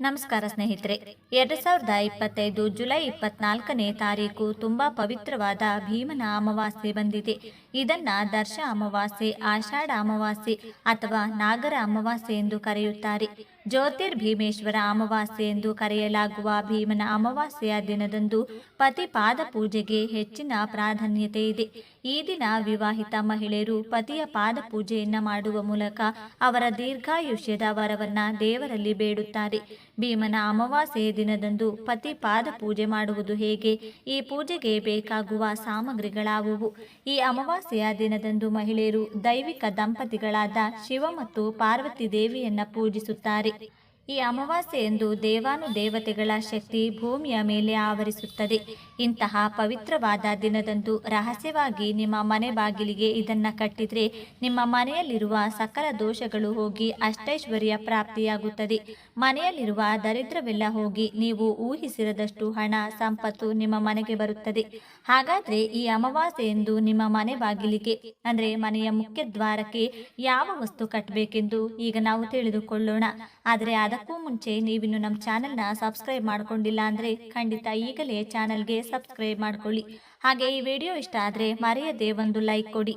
ನಮಸ್ಕಾರ ಸ್ನೇಹಿತರೆ. ಎರಡು ಸಾವಿರದ ಇಪ್ಪತ್ತೈದು ಜುಲೈ ಇಪ್ಪತ್ನಾಲ್ಕನೇ ತಾರೀಕು ತುಂಬಾ ಪವಿತ್ರವಾದ ಭೀಮನ ಅಮಾವಾಸ್ಯೆ ಬಂದಿದೆ. ಇದನ್ನ ದರ್ಶ ಅಮಾವಾಸ್ಯೆ, ಆಷಾಢ ಅಮಾವಾಸ್ಯೆ ಅಥವಾ ನಾಗರ ಅಮಾವಾಸ್ಯೆ ಎಂದು ಕರೆಯುತ್ತಾರೆ. ಜ್ಯೋತಿರ್ಭೀಮೇಶ್ವರ ಅಮಾವಾಸ್ಯೆ ಎಂದು ಕರೆಯಲಾಗುವ ಭೀಮನ ಅಮಾವಾಸ್ಯೆಯ ದಿನದಂದು ಪತಿ ಪಾದ ಪೂಜೆಗೆ ಹೆಚ್ಚಿನ ಪ್ರಾಧಾನ್ಯತೆ ಇದೆ. ಈ ದಿನ ವಿವಾಹಿತ ಮಹಿಳೆಯರು ಪತಿಯ ಪಾದ ಪೂಜೆಯನ್ನು ಮಾಡುವ ಮೂಲಕ ಅವರ ದೀರ್ಘಾಯುಷ್ಯದ ವರವನ್ನು ದೇವರಲ್ಲಿ ಬೇಡುತ್ತಾರೆ. ಭೀಮನ ಅಮಾವಾಸ್ಯೆಯ ದಿನದಂದು ಪತಿ ಪಾದ ಪೂಜೆ ಮಾಡುವುದು ಹೇಗೆ? ಈ ಪೂಜೆಗೆ ಬೇಕಾಗುವ ಸಾಮಗ್ರಿಗಳಾವುವು? ಈ ಅಮಾವಾಸ್ಯೆಯ ದಿನದಂದು ಮಹಿಳೆಯರು ದೈವಿಕ ದಂಪತಿಗಳಾದ ಶಿವ ಮತ್ತು ಪಾರ್ವತಿ ದೇವಿಯನ್ನ ಪೂಜಿಸುತ್ತಾರೆ. ಸರಿ ಈ ಅಮಾವಾಸ್ಯೆಯಂದು ದೇವಾನು ದೇವತೆಗಳ ಶಕ್ತಿ ಭೂಮಿಯ ಮೇಲೆ ಆವರಿಸುತ್ತದೆ. ಇಂತಹ ಪವಿತ್ರವಾದ ದಿನದಂದು ರಹಸ್ಯವಾಗಿ ನಿಮ್ಮ ಮನೆ ಬಾಗಿಲಿಗೆ ಇದನ್ನ ಕಟ್ಟಿದ್ರೆ ನಿಮ್ಮ ಮನೆಯಲ್ಲಿರುವ ಸಕಲ ದೋಷಗಳು ಹೋಗಿ ಅಷ್ಟೈಶ್ವರ್ಯ ಪ್ರಾಪ್ತಿಯಾಗುತ್ತದೆ. ಮನೆಯಲ್ಲಿರುವ ದರಿದ್ರವೆಲ್ಲ ಹೋಗಿ ನೀವು ಊಹಿಸಿರದಷ್ಟು ಹಣ, ಸಂಪತ್ತು ನಿಮ್ಮ ಮನೆಗೆ ಬರುತ್ತದೆ. ಹಾಗಾದ್ರೆ ಈ ಅಮಾವಾಸ್ಯೆಯಂದು ನಿಮ್ಮ ಮನೆ ಬಾಗಿಲಿಗೆ, ಅಂದ್ರೆ ಮನೆಯ ಮುಖ್ಯ ದ್ವಾರಕ್ಕೆ ಯಾವ ವಸ್ತು ಕಟ್ಟಬೇಕೆಂದು ಈಗ ನಾವು ತಿಳಿದುಕೊಳ್ಳೋಣ. ಆದರೆ ಅದಕ್ಕೂ ಮುಂಚೆ ನೀವಿನ್ನು ನಮ್ಮ ಚಾನೆಲ್ನ ಸಬ್ಸ್ಕ್ರೈಬ್ ಮಾಡ್ಕೊಂಡಿಲ್ಲ ಅಂದರೆ ಖಂಡಿತ ಈಗಲೇ ಚಾನೆಲ್ಗೆ ಸಬ್ಸ್ಕ್ರೈಬ್ ಮಾಡ್ಕೊಳ್ಳಿ. ಹಾಗೆ ಈ ವಿಡಿಯೋ ಇಷ್ಟ ಆದರೆ ಮರೆಯದೆ ಒಂದು ಲೈಕ್ ಕೊಡಿ.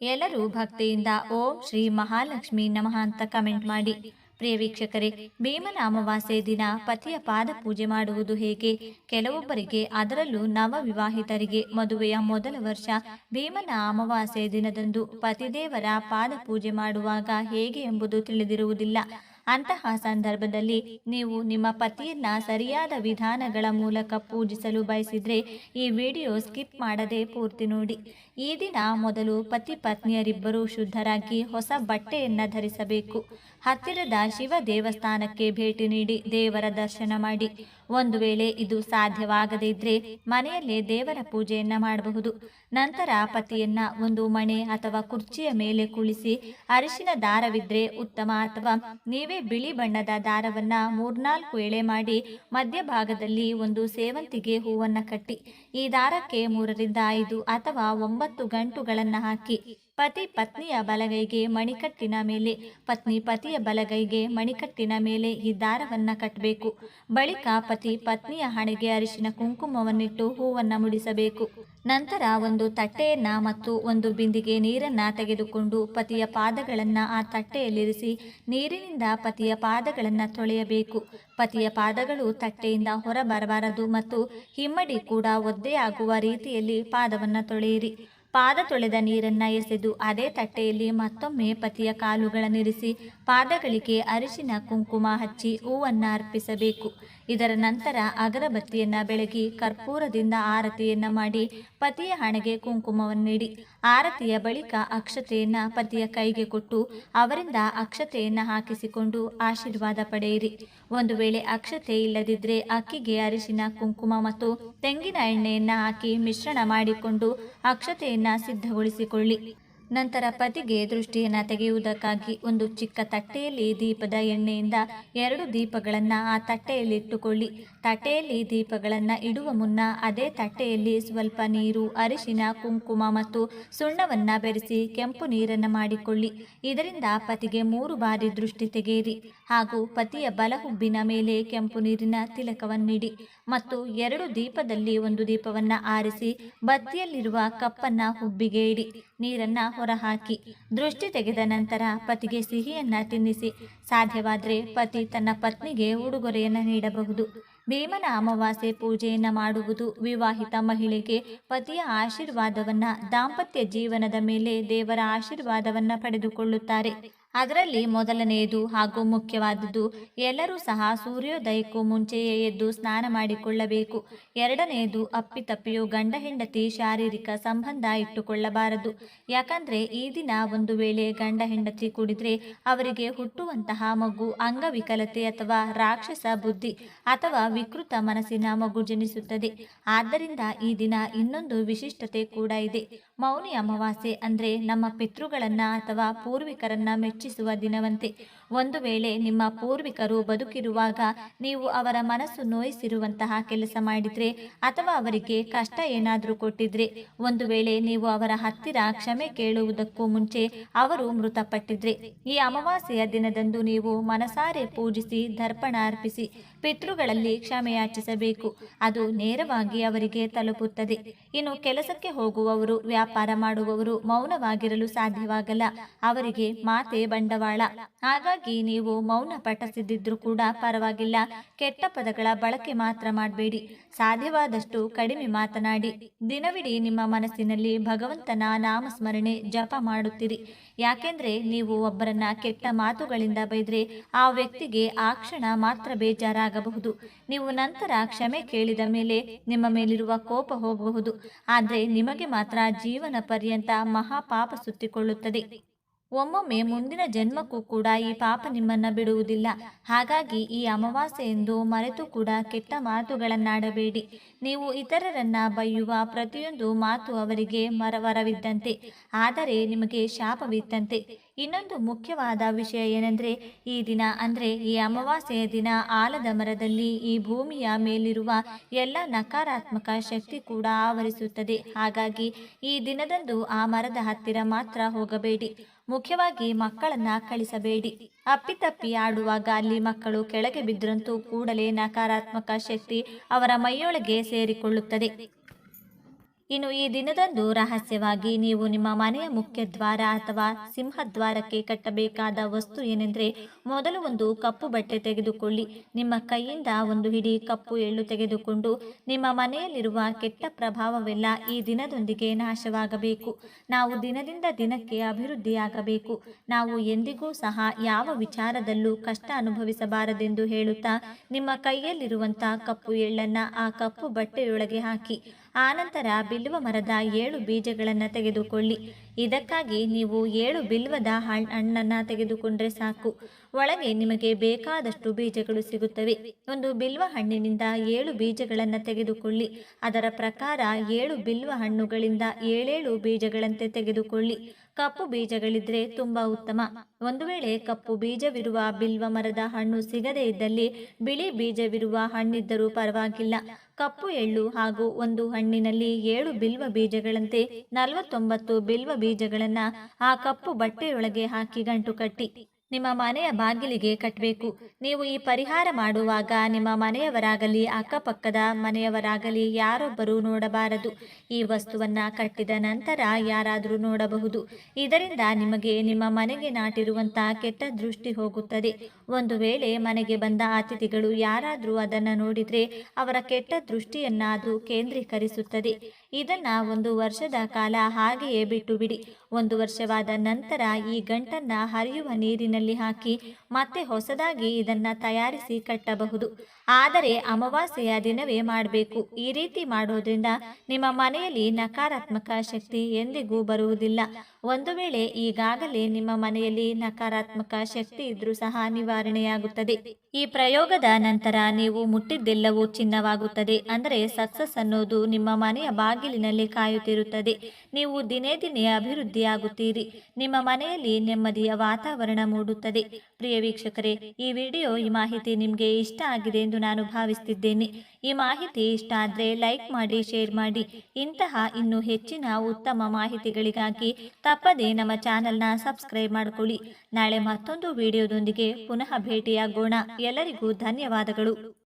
ಎಲ್ಲರೂ ಭಕ್ತಿಯಿಂದ ಓಂ ಶ್ರೀ ಮಹಾಲಕ್ಷ್ಮಿ ನಮಃ ಅಂತ ಕಮೆಂಟ್ ಮಾಡಿ. ಪ್ರಿಯ ವೀಕ್ಷಕರೇ, ಭೀಮನ ಅಮಾವಾಸ್ಯೆ ದಿನ ಪತಿಯ ಪಾದ ಪೂಜೆ ಮಾಡುವುದು ಹೇಗೆ? ಕೆಲವೊಬ್ಬರಿಗೆ ಅದರಲ್ಲೂ ನವ ವಿವಾಹಿತರಿಗೆ ಮದುವೆಯ ಮೊದಲ ವರ್ಷ ಭೀಮನ ಅಮಾವಾಸ್ಯೆ ದಿನದಂದು ಪತಿದೇವರ ಪಾದ ಪೂಜೆ ಮಾಡುವಾಗ ಹೇಗೆ ಎಂಬುದು ತಿಳಿದಿರುವುದಿಲ್ಲ. ಅಂತಹ ಸಂದರ್ಭದಲ್ಲಿ ನೀವು ನಿಮ್ಮ ಪತಿಯನ್ನ ಸರಿಯಾದ ವಿಧಾನಗಳ ಮೂಲಕ ಪೂಜಿಸಲು ಬಯಸಿದ್ರೆ ಈ ವಿಡಿಯೋ ಸ್ಕಿಪ್ ಮಾಡದೆ ಪೂರ್ತಿ ನೋಡಿ. ಈ ದಿನ ಮೊದಲು ಪತಿ ಪತ್ನಿಯರಿಬ್ಬರೂ ಶುದ್ಧರಾಗಿ ಹೊಸ ಬಟ್ಟೆಯನ್ನ ಧರಿಸಬೇಕು. ಹತ್ತಿರದ ಶಿವ ದೇವಸ್ಥಾನಕ್ಕೆ ಭೇಟಿ ನೀಡಿ ದೇವರ ದರ್ಶನ ಮಾಡಿ. ಒಂದು ವೇಳೆ ಇದು ಸಾಧ್ಯವಾಗದೇ ಇದ್ರೆ ಮನೆಯಲ್ಲೇ ದೇವರ ಪೂಜೆಯನ್ನ ಮಾಡಬಹುದು. ನಂತರ ಪತಿಯನ್ನ ಒಂದು ಮಣೆ ಅಥವಾ ಕುರ್ಚಿಯ ಮೇಲೆ ಕುಳಿಸಿ ಅರಿಶಿನ ದಾರವಿದ್ರೆ ಉತ್ತಮ ಅಥವಾ ನೀವೇ ಬಿಳಿ ಬಣ್ಣದ ದಾರವನ್ನ ಮೂರ್ನಾಲ್ಕು ಎಳೆ ಮಾಡಿ ಮಧ್ಯಭಾಗದಲ್ಲಿ ಒಂದು ಸೇವಂತಿಗೆ ಹೂವನ್ನ ಕಟ್ಟಿ, ಈ ದಾರಕ್ಕೆ ಮೂರರಿಂದ ಐದು ಅಥವಾ ಒಂಬತ್ತು ಗಂಟುಗಳನ್ನ ಹಾಕಿ. ಪತಿ ಪತ್ನಿಯ ಬಲಗೈಗೆ ಮಣಿಕಟ್ಟಿನ ಮೇಲೆ, ಪತ್ನಿ ಪತಿಯ ಬಲಗೈಗೆ ಮಣಿಕಟ್ಟಿನ ಮೇಲೆ ಈ ದಾರವನ್ನ ಕಟ್ಟಬೇಕು ಬಳಿಕ ಪತಿ ಪತ್ನಿಯ ಹಣೆಗೆ ಅರಿಶಿನ ಕುಂಕುಮವನ್ನಿಟ್ಟು ಹೂವನ್ನ ಮುಡಿಸಬೇಕು. ನಂತರ ಒಂದು ತಟ್ಟೆಯನ್ನ ಮತ್ತು ಒಂದು ಬಿಂದಿಗೆ ನೀರನ್ನ ತೆಗೆದುಕೊಂಡು ಪತಿಯ ಪಾದಗಳನ್ನ ಆ ತಟ್ಟೆಯಲ್ಲಿರಿಸಿ ನೀರಿನಿಂದ ಪತಿಯ ಪಾದಗಳನ್ನ ತೊಳೆಯಬೇಕು. ಪತಿಯ ಪಾದಗಳು ತಟ್ಟೆಯಿಂದ ಹೊರಬರಬಾರದು ಮತ್ತು ಹಿಮ್ಮಡಿ ಕೂಡ ಒದ್ದೆಯಾಗುವ ರೀತಿಯಲ್ಲಿ ಪಾದವನ್ನ ತೊಳೆಯಿರಿ. ಪಾದ ತೊಳೆದ ನೀರನ್ನ ಎಸೆದು ಅದೇ ತಟ್ಟೆಯಲ್ಲಿ ಮತ್ತೊಮ್ಮೆ ಪತಿಯ ಕಾಲುಗಳನ್ನಿರಿಸಿ ಪಾದಗಳಿಗೆ ಅರಿಶಿನ ಕುಂಕುಮ ಹಚ್ಚಿ ಹೂವನ್ನ ಅರ್ಪಿಸಬೇಕು. ಇದರ ನಂತರ ಅಗರಬತ್ತಿಯನ್ನ ಬೆಳಗಿ ಕರ್ಪೂರದಿಂದ ಆರತಿಯನ್ನ ಮಾಡಿ ಪತಿಯ ಹಣೆಗೆ ಕುಂಕುಮವನ್ನಿಡಿ ಆರತಿಯ ಬಳಿಕ ಅಕ್ಷತೆಯನ್ನ ಪತಿಯ ಕೈಗೆ ಕೊಟ್ಟು ಅವರಿಂದ ಅಕ್ಷತೆಯನ್ನ ಹಾಕಿಸಿಕೊಂಡು ಆಶೀರ್ವಾದ ಪಡೆಯಿರಿ. ಒಂದು ವೇಳೆ ಅಕ್ಷತೆ ಇಲ್ಲದಿದ್ರೆ ಅಕ್ಕಿಗೆ ಅರಿಶಿನ, ಕುಂಕುಮ ಮತ್ತು ತೆಂಗಿನ ಎಣ್ಣೆಯನ್ನ ಹಾಕಿ ಮಿಶ್ರಣ ಮಾಡಿಕೊಂಡು ಅಕ್ಷತೆಯನ್ನ ಸಿದ್ಧಗೊಳಿಸಿಕೊಳ್ಳಿ. ನಂತರ ಪತಿಗೆ ದೃಷ್ಟಿಯನ್ನು ತೆಗೆಯುವುದಕ್ಕಾಗಿ ಒಂದು ಚಿಕ್ಕ ತಟ್ಟೆಯಲ್ಲಿ ದೀಪದ ಎಣ್ಣೆಯಿಂದ ಎರಡು ದೀಪಗಳನ್ನು ಆ ತಟ್ಟೆಯಲ್ಲಿ ಇಟ್ಟುಕೊಳ್ಳಿ. ತಟ್ಟೆಯಲ್ಲಿ ದೀಪಗಳನ್ನು ಇಡುವ ಮುನ್ನ ಅದೇ ತಟ್ಟೆಯಲ್ಲಿ ಸ್ವಲ್ಪ ನೀರು, ಅರಿಶಿನ, ಕುಂಕುಮ ಮತ್ತು ಸುಣ್ಣವನ್ನು ಬೆರೆಸಿ ಕೆಂಪು ನೀರನ್ನು ಮಾಡಿಕೊಳ್ಳಿ. ಇದರಿಂದ ಪತಿಗೆ ಮೂರು ಬಾರಿ ದೃಷ್ಟಿ ತೆಗೆಯಿರಿ. ಹಾಗೂ ಪತಿಯ ಬಲಹುಬ್ಬಿನ ಮೇಲೆ ಕೆಂಪು ನೀರಿನ ತಿಲಕವನ್ನಿಡಿ ಮತ್ತು ಎರಡು ದೀಪದಲ್ಲಿ ಒಂದು ದೀಪವನ್ನು ಆರಿಸಿ ಬತ್ತಿಯಲ್ಲಿರುವ ಕಪ್ಪನ್ನು ಹುಬ್ಬಿಗೆ ಇಡಿ. ನೀರನ್ನ ಹೊರಹಾಕಿ, ದೃಷ್ಟಿ ತೆಗೆದ ನಂತರ ಪತಿಗೆ ಸಿಹಿಯನ್ನ ತಿನ್ನಿಸಿ. ಸಾಧ್ಯವಾದರೆ ಪತಿ ತನ್ನ ಪತ್ನಿಗೆ ಉಡುಗೊರೆಯನ್ನ ನೀಡಬಹುದು. ಭೀಮನ ಅಮಾವಾಸ್ಯೆ ಪೂಜೆಯನ್ನ ಮಾಡುವುದು ವಿವಾಹಿತ ಮಹಿಳೆಗೆ ಪತಿಯ ಆಶೀರ್ವಾದವನ್ನ, ದಾಂಪತ್ಯ ಜೀವನದ ಮೇಲೆ ದೇವರ ಆಶೀರ್ವಾದವನ್ನ ಪಡೆದುಕೊಳ್ಳುತ್ತಾರೆ. ಅದರಲ್ಲಿ ಮೊದಲನೆಯದು ಹಾಗೂ ಮುಖ್ಯವಾದದ್ದು, ಎಲ್ಲರೂ ಸಹ ಸೂರ್ಯೋದಯಕ್ಕೂ ಮುಂಚೆಯೇ ಎದ್ದು ಸ್ನಾನ ಮಾಡಿಕೊಳ್ಳಬೇಕು. ಎರಡನೆಯದು, ಅಪ್ಪಿತಪ್ಪಿಯು ಗಂಡ ಹೆಂಡತಿ ಶಾರೀರಿಕ ಸಂಬಂಧ ಇಟ್ಟುಕೊಳ್ಳಬಾರದು. ಯಾಕಂದ್ರೆ ಈ ದಿನ ಒಂದು ವೇಳೆ ಗಂಡ ಹೆಂಡತಿ ಕುಡಿದ್ರೆ ಅವರಿಗೆ ಹುಟ್ಟುವಂತಹ ಮಗು ಅಂಗವಿಕಲತೆ ಅಥವಾ ರಾಕ್ಷಸ ಬುದ್ಧಿ ಅಥವಾ ವಿಕೃತ ಮನಸ್ಸಿನ ಮಗು ಜನಿಸುತ್ತದೆ. ಆದ್ದರಿಂದ ಈ ದಿನ ಇನ್ನೊಂದು ವಿಶಿಷ್ಟತೆ ಕೂಡ ಇದೆ. ಮೌನಿ ಅಮಾವಾಸ್ಯೆ ಅಂದ್ರೆ ನಮ್ಮ ಪಿತೃಗಳನ್ನು ಅಥವಾ ಪೂರ್ವಿಕರನ್ನ ಮೆಚ್ಚು ಮೆಚ್ಚಿಸುವ ದಿನವಂತೆ. ಒಂದು ವೇಳೆ ನಿಮ್ಮ ಪೂರ್ವಿಕರು ಬದುಕಿರುವಾಗ ನೀವು ಅವರ ಮನಸ್ಸು ನೋಯಿಸಿರುವಂತಹ ಕೆಲಸ ಮಾಡಿದ್ರೆ ಅಥವಾ ಅವರಿಗೆ ಕಷ್ಟ ಏನಾದರೂ ಕೊಟ್ಟಿದ್ರೆ, ಒಂದು ವೇಳೆ ನೀವು ಅವರ ಹತ್ತಿರ ಕ್ಷಮೆ ಕೇಳುವುದಕ್ಕೂ ಮುಂಚೆ ಅವರು ಮೃತಪಟ್ಟಿದ್ರೆ. ಈ ಅಮಾವಾಸ್ಯೆಯ ದಿನದಂದು ನೀವು ಮನಸಾರೆ ಪೂಜಿಸಿ ದರ್ಪಣ ಅರ್ಪಿಸಿ, ಪಿತೃಗಳಲ್ಲಿ ಕ್ಷಮೆಯಾಚಿಸಬೇಕು. ಅದು ನೇರವಾಗಿ ಅವರಿಗೆ ತಲುಪುತ್ತದೆ. ಇನ್ನು ಕೆಲಸಕ್ಕೆ ಹೋಗುವವರು, ವ್ಯಾಪಾರ ಮಾಡುವವರು ಮೌನವಾಗಿರಲು ಸಾಧ್ಯವಾಗಲ್ಲ. ಅವರಿಗೆ ಮಾತೆ ಬಂಡವಾಳ. ಹಾಗಾಗಿ ನೀವು ಮೌನ ಪಠಿಸದಿದ್ರೂ ಕೂಡ ಪರವಾಗಿಲ್ಲ. ಕೆಟ್ಟ ಪದಗಳ ಬಳಕೆ ಮಾತ್ರ ಮಾಡಬೇಡಿ. ಸಾಧ್ಯವಾದಷ್ಟು ಕಡಿಮೆ ಮಾತನಾಡಿ. ದಿನವಿಡೀ ನಿಮ್ಮ ಮನಸ್ಸಿನಲ್ಲಿ ಭಗವಂತನ ನಾಮಸ್ಮರಣೆ ಜಪ ಮಾಡುತ್ತೀರಿ. ಯಾಕೆಂದ್ರೆ ನೀವು ಒಬ್ಬರನ್ನ ಕೆಟ್ಟ ಮಾತುಗಳಿಂದ ಬೈದ್ರೆ ಆ ವ್ಯಕ್ತಿಗೆ ಆ ಕ್ಷಣ ಮಾತ್ರ ಬೇಜಾರಾಗಬಹುದು. ನೀವು ನಂತರ ಕ್ಷಮೆ ಕೇಳಿದ ಮೇಲೆ ನಿಮ್ಮ ಮೇಲಿರುವ ಕೋಪ ಹೋಗಬಹುದು. ಆದರೆ ನಿಮಗೆ ಮಾತ್ರ ಜೀವನ ಪರ್ಯಂತ ಮಹಾಪಾಪ ಸುತ್ತಿಕೊಳ್ಳುತ್ತದೆ. ಒಮ್ಮೊಮ್ಮೆ ಮುಂದಿನ ಜನ್ಮಕ್ಕೂ ಕೂಡ ಈ ಪಾಪ ನಿಮ್ಮನ್ನ ಬಿಡುವುದಿಲ್ಲ. ಹಾಗಾಗಿ ಈ ಅಮಾವಾಸ್ಯೆ ಎಂದು ಮರೆತು ಕೂಡ ಕೆಟ್ಟ ಮಾತುಗಳನ್ನಾಡಬೇಡಿ. ನೀವು ಇತರರನ್ನ ಬೈಯುವ ಪ್ರತಿಯೊಂದು ಮಾತು ಅವರಿಗೆ ಮರವರವಿದ್ದಂತೆ. ಆದರೆ ನಿಮಗೆ ಶಾಪವಿದ್ದಂತೆ. ಇನ್ನೊಂದು ಮುಖ್ಯವಾದ ವಿಷಯ ಏನೆಂದರೆ ಈ ದಿನ ಅಂದರೆ ಈ ಅಮಾವಾಸ್ಯೆಯ ದಿನ ಆಲದ ಮರದಲ್ಲಿ ಈ ಭೂಮಿಯ ಮೇಲಿರುವ ಎಲ್ಲ ನಕಾರಾತ್ಮಕ ಶಕ್ತಿ ಕೂಡ ಆವರಿಸುತ್ತದೆ. ಹಾಗಾಗಿ ಈ ದಿನದಂದು ಆ ಮರದ ಹತ್ತಿರ ಮಾತ್ರ ಹೋಗಬೇಡಿ. ಮುಖ್ಯವಾಗಿ ಮಕ್ಕಳನ್ನ ಕಳಿಸಬೇಡಿ. ಅಪ್ಪಿತಪ್ಪಿ ಆಡುವಾಗ ಅಲ್ಲಿ ಮಕ್ಕಳು ಕೆಳಗೆ ಬಿದ್ದರಂತೂ ಕೂಡಲೇ ನಕಾರಾತ್ಮಕ ಶಕ್ತಿ ಅವರ ಮೈಯೊಳಗೆ ಸೇರಿಕೊಳ್ಳುತ್ತದೆ. ಇನ್ನು ಈ ದಿನದಂದು ರಹಸ್ಯವಾಗಿ ನೀವು ನಿಮ್ಮ ಮನೆಯ ಮುಖ್ಯ ದ್ವಾರ ಅಥವಾ ಸಿಂಹದ್ವಾರಕ್ಕೆ ಕಟ್ಟಬೇಕಾದ ವಸ್ತು ಏನೆಂದರೆ ಮೊದಲು ಒಂದು ಕಪ್ಪು ಬಟ್ಟೆ ತೆಗೆದುಕೊಳ್ಳಿ. ನಿಮ್ಮ ಕೈಯಿಂದ ಒಂದು ಹಿಡಿ ಕಪ್ಪು ಎಳ್ಳು ತೆಗೆದುಕೊಂಡು ನಿಮ್ಮ ಮನೆಯಲ್ಲಿರುವ ಕೆಟ್ಟ ಪ್ರಭಾವವೆಲ್ಲ ಈ ದಿನದೊಂದಿಗೆ ನಾಶವಾಗಬೇಕು. ನಾವು ದಿನದಿಂದ ದಿನಕ್ಕೆ ಅಭಿವೃದ್ಧಿಯಾಗಬೇಕು. ನಾವು ಎಂದಿಗೂ ಸಹ ಯಾವ ವಿಚಾರದಲ್ಲೂ ಕಷ್ಟ ಅನುಭವಿಸಬಾರದೆಂದು ಹೇಳುತ್ತಾ ನಿಮ್ಮ ಕೈಯಲ್ಲಿರುವಂಥ ಕಪ್ಪು ಎಳ್ಳನ್ನು ಆ ಕಪ್ಪು ಬಟ್ಟೆಯೊಳಗೆ ಹಾಕಿ. ಆನಂತರ ಬಿಲ್ವ ಮರದ ಏಳು ಬೀಜಗಳನ್ನು ತೆಗೆದುಕೊಳ್ಳಿ. ಇದಕ್ಕಾಗಿ ನೀವು ಏಳು ಬಿಲ್ವದ ಹಣ್ ಹಣ್ಣನ್ನು ತೆಗೆದುಕೊಂಡ್ರೆ ಸಾಕು. ಒಳಗೆ ನಿಮಗೆ ಬೇಕಾದಷ್ಟು ಬೀಜಗಳು ಸಿಗುತ್ತವೆ. ಒಂದು ಬಿಲ್ವ ಹಣ್ಣಿನಿಂದ ಏಳು ಬೀಜಗಳನ್ನು ತೆಗೆದುಕೊಳ್ಳಿ. ಅದರ ಪ್ರಕಾರ ಏಳು ಬಿಲ್ವ ಹಣ್ಣುಗಳಿಂದ ಏಳೇಳು ಬೀಜಗಳಂತೆ ತೆಗೆದುಕೊಳ್ಳಿ. ಕಪ್ಪು ಬೀಜಗಳಿದ್ರೆ ತುಂಬಾ ಉತ್ತಮ. ಒಂದು ವೇಳೆ ಕಪ್ಪು ಬೀಜವಿರುವ ಬಿಲ್ವ ಮರದ ಹಣ್ಣು ಸಿಗದೇ ಇದ್ದಲ್ಲಿ ಬಿಳಿ ಬೀಜವಿರುವ ಹಣ್ಣಿದ್ದರೂ ಪರವಾಗಿಲ್ಲ. ಕಪ್ಪು ಎಳ್ಳು ಹಾಗೂ ಒಂದು ಹಣ್ಣಿನಲ್ಲಿ ಏಳು ಬಿಲ್ವ ಬೀಜಗಳಂತೆ ನಲವತ್ತೊಂಬತ್ತು ಬಿಲ್ವ ಬೀಜಗಳನ್ನ ಆ ಕಪ್ಪು ಬಟ್ಟೆಯೊಳಗೆ ಹಾಕಿ ಗಂಟು ಕಟ್ಟಿ. ನಿಮ್ಮ ಮನೆಯ ಬಾಗಿಲಿಗೆ ಕಟ್ಟಬೇಕು ನೀವು ಈ ಪರಿಹಾರ ಮಾಡುವಾಗ ನಿಮ್ಮ ಮನೆಯವರಾಗಲಿ, ಅಕ್ಕಪಕ್ಕದ ಮನೆಯವರಾಗಲಿ ಯಾರೊಬ್ಬರೂ ನೋಡಬಾರದು. ಈ ವಸ್ತುವನ್ನ ಕಟ್ಟಿದ ನಂತರ ಯಾರಾದರೂ ನೋಡಬಹುದು. ಇದರಿಂದ ನಿಮಗೆ ನಿಮ್ಮ ಮನೆಗೆ ನಾಟಿರುವಂತಹ ಕೆಟ್ಟ ದೃಷ್ಟಿ ಹೋಗುತ್ತದೆ. ಒಂದು ವೇಳೆ ಮನೆಗೆ ಬಂದ ಅತಿಥಿಗಳು ಯಾರಾದರೂ ಅದನ್ನು ನೋಡಿದರೆ ಅವರ ಕೆಟ್ಟ ದೃಷ್ಟಿಯನ್ನ ಅದು ಕೇಂದ್ರೀಕರಿಸುತ್ತದೆ. ಇದನ್ನ ಒಂದು ವರ್ಷದ ಕಾಲ ಹಾಗೆಯೇ ಬಿಟ್ಟು ಬಿಡಿ ಒಂದು ವರ್ಷವಾದ ನಂತರ ಈ ಗಂಟನ್ನ ಹರಿಯುವ ನೀರಿನಲ್ಲಿ ಹಾಕಿ ಮತ್ತೆ ಹೊಸದಾಗಿ ಇದನ್ನ ತಯಾರಿಸಿ ಕಟ್ಟಬಹುದು. ಆದರೆ ಅಮಾವಾಸ್ಯೆಯ ದಿನವೇ ಮಾಡಬೇಕು. ಈ ರೀತಿ ಮಾಡೋದ್ರಿಂದ ನಿಮ್ಮ ಮನೆಯಲ್ಲಿ ನಕಾರಾತ್ಮಕ ಶಕ್ತಿ ಎಂದಿಗೂ ಬರುವುದಿಲ್ಲ. ಒಂದು ವೇಳೆ ಈಗಾಗಲೇ ನಿಮ್ಮ ಮನೆಯಲ್ಲಿ ನಕಾರಾತ್ಮಕ ಶಕ್ತಿ ಇದ್ರೂ ಸಹ ನಿವಾರಣೆಯಾಗುತ್ತದೆ. ಈ ಪ್ರಯೋಗದ ನಂತರ ನೀವು ಮುಟ್ಟಿದ್ದೆಲ್ಲವೂ ಚಿನ್ನವಾಗುತ್ತದೆ. ಅಂದರೆ ಸಕ್ಸಸ್ ಅನ್ನೋದು ನಿಮ್ಮ ಮನೆಯ ಬಾಗಿಲಿನಲ್ಲಿ ಕಾಯುತ್ತಿರುತ್ತದೆ. ನೀವು ದಿನೇ ದಿನೇ ಅಭಿವೃದ್ಧಿಯಾಗುತ್ತೀರಿ. ನಿಮ್ಮ ಮನೆಯಲ್ಲಿ ನೆಮ್ಮದಿಯ ವಾತಾವರಣ ಮೂಡುತ್ತದೆ. ಪ್ರಿಯ ವೀಕ್ಷಕರೇ, ಈ ವಿಡಿಯೋ ಈ ಮಾಹಿತಿ ನಿಮಗೆ ಇಷ್ಟ ಆಗಿದೆ ಎಂದು ನಾನು ಭಾವಿಸುತ್ತಿದ್ದೇನೆ ಈ ಮಾಹಿತಿ ಇಷ್ಟ ಆದರೆ ಲೈಕ್ ಮಾಡಿ, ಶೇರ್ ಮಾಡಿ. ಇಂತಹ ಇನ್ನು ಹೆಚ್ಚಿನ ಉತ್ತಮ ಮಾಹಿತಿಗಳಿಗಾಗಿ ತಪ್ಪದೆ ನಮ್ಮ ಚಾನೆಲ್ನ ಸಬ್ಸ್ಕ್ರೈಬ್ ಮಾಡಿಕೊಳ್ಳಿ. ನಾಳೆ ಮತ್ತೊಂದು ವಿಡಿಯೋದೊಂದಿಗೆ ಪುನಃ ಭೇಟಿಯಾಗೋಣ. ಎಲ್ಲರಿಗೂ ಧನ್ಯವಾದಗಳು.